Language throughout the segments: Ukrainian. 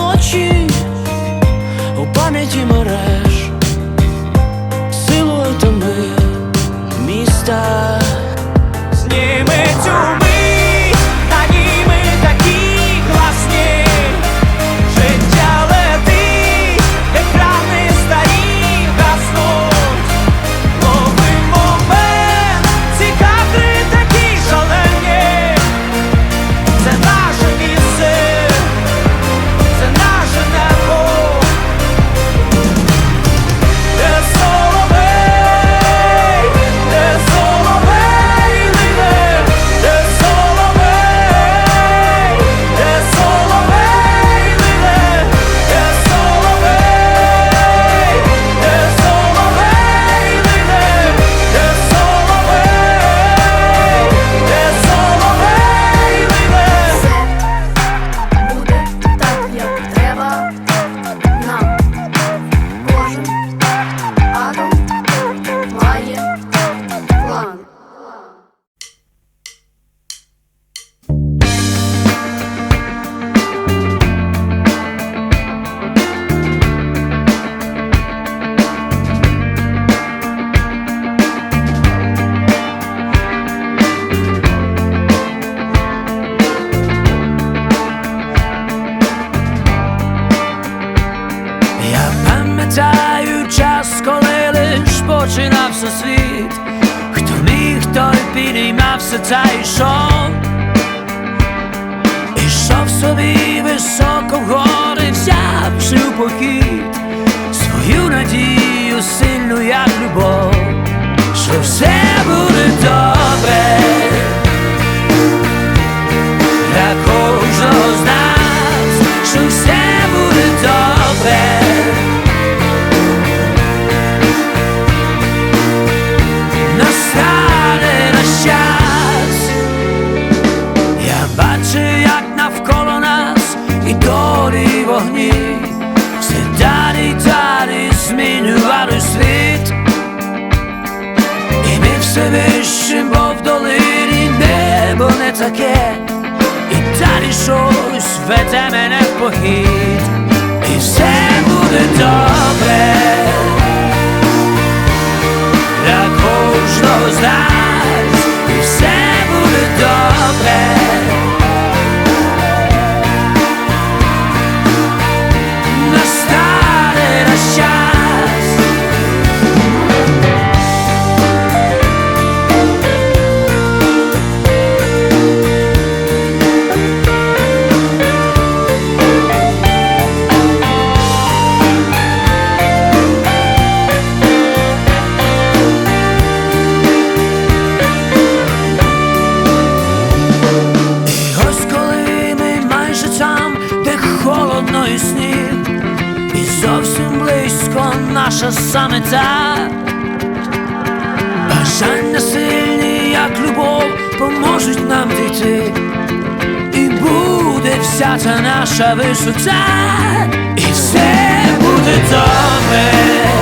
ночі у пам'яті моря. підіймався світ, хто міг, той підіймався, та йшов, ішов собі високо вгори, взявши в похід свою надію, сильну, як любов, що все буде добре. Для кожного з нас, що все. таке, і далі щось веде мене в похід, і все буде добре, для кожного з нас. Саме так Бажання сильні, як любов, поможуть нам дійти, і буде вся та наша висота, і все буде добре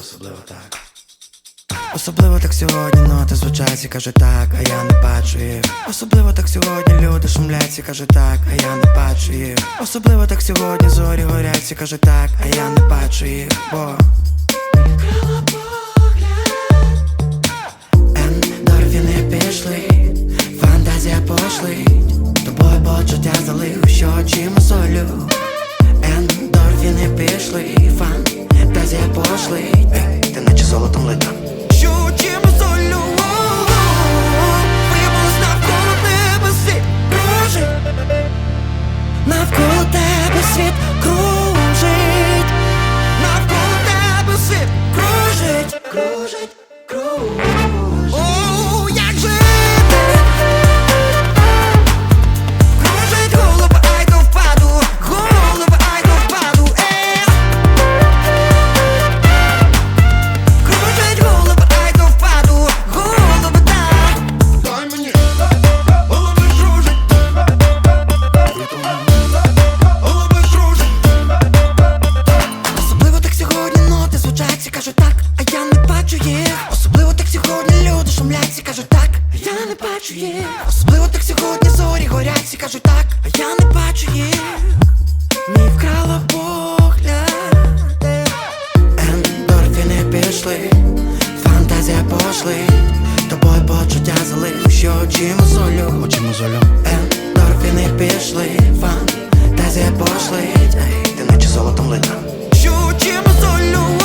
Особливо так. Особливо так сьогодні ноти звучать і каже так, а я не бачу їх. Особливо так сьогодні люди шумлять і каже так, а я не бачу їх. Особливо так сьогодні зорі горять і каже так, а я не бачу їх, бо Ендорфіни пішли, фантазія пошлить Тобою почуття залив, що очима солю Ендорфіни пішли, фантазія пошлить. Ей, ти наче золотом лита. Що солю Виявилось навколо тебе світ. Навколо тебе світ почуття залив, що очима солю Очима солю Ендорфіни пішли, фантазія пошлить Ей, ти наче золотом лита. Що очима солю